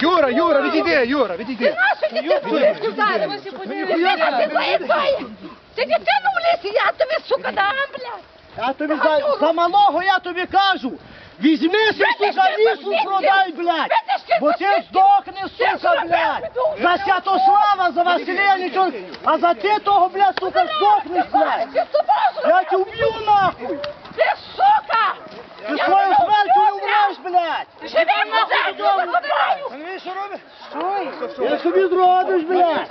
Юра, Юра, відійди, Юра, відійди. Ти дитину в лісі, я тобі, сука, дам, блядь. Я тобі за, за малого я тобі кажу. Візьмися, сука, лісу продай, блядь. Бо ти здохнеш, сука, блядь. За Святослава, за Василенича, а за ти того, блядь, сука, здохнеш, блядь. Я тебе вб'ю нахуй. Ти, сука! Ти свою смертю не вмреш, блядь. Живи назад, сука, забираю! Я собі зробиш, блядь.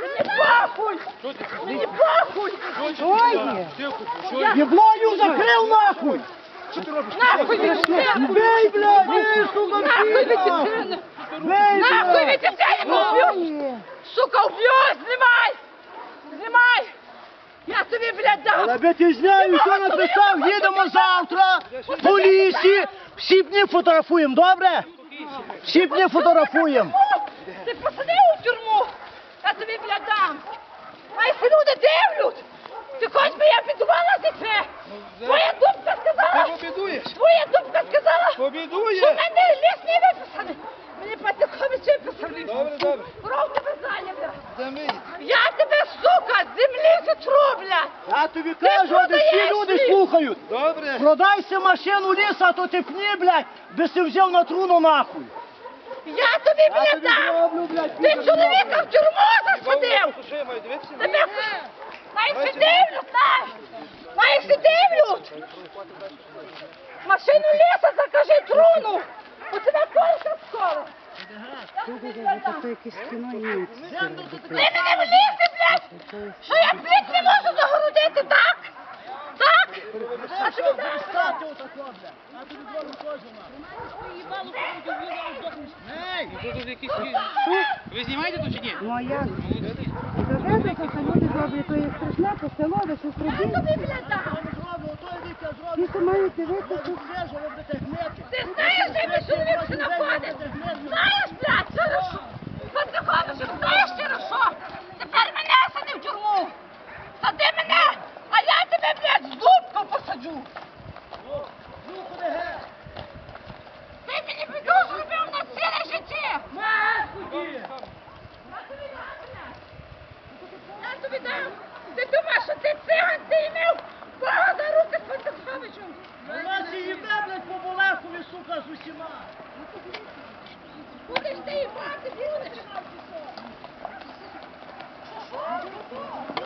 Мені похуй! Мені похуй! Єблою закрив нахуй. Нахуй від! Бей, блядь, бей, сука, Нахуй від Бей, Нахуй від блядь. дитини! Уб'ю! Сука, уб'ю! Знімай! Знімай! Я тобі, блядь, дам! Але би ти що написав, їдемо завтра по лісі, всі дні фотографуємо, добре? Всі дні фотографуємо. Ти посадив у тюрму! Я тобі, блядь, дам! Якщо люди дивлять, ти хоч би я підувала за це! Твоя дубка сказала! Побідуєш? Твоя дубка сказала! Що Побідуєш? в мене ліс не виписаний! Мені Патикович виписаний! Добре, добре. Кров тебе зайняв! Землі. Я тебе, сука, з землі затру, блядь! Я тобі кажу, а де всі люди слухають. Добре. Продайся машину ліса, а то ти пні, блядь, би си взяв на труну нахуй. Я тобі, Я блядь, тобі дам! зроблю, блядь, Ти чоловіка в тюрму засадив! Маю? Тебе Най дивлють, най! Най дивлють! Машину ліса закажи труну! У тебе польська скоро! Ти мене в лісі, блядь! Що я пліт не можу так? Так? А тобі зараз Стати отако, блядь. Я тобі зроблю теж, нахуй. Ви знімаєте тут чи ні? Ну а як? І що люди роблять, то є страшне то посело, ви щось Я тобі, робіть. блядь, дам! Зроблю, той вік я зроблю. Ті, що мають дивитися, Тут врежу, ви будете гнити. Ти знаєш, де мій чоловік що знаходить? Знаєш, блядь, хорошо? Пацюкович, знаєш хорошо? Тепер мене сади в тюрму! Сади мене, а я тебе, блядь, з дубком посаджу! Ти мені біду зробив на ціле життя! Я тобі дам! Ти думаєш, що ти циган, ти імів Бога за руки з Пацюковичем! У нас її блядь, по Болехові, сука, з усіма. Будеш ти їбати, будеш! Що, що?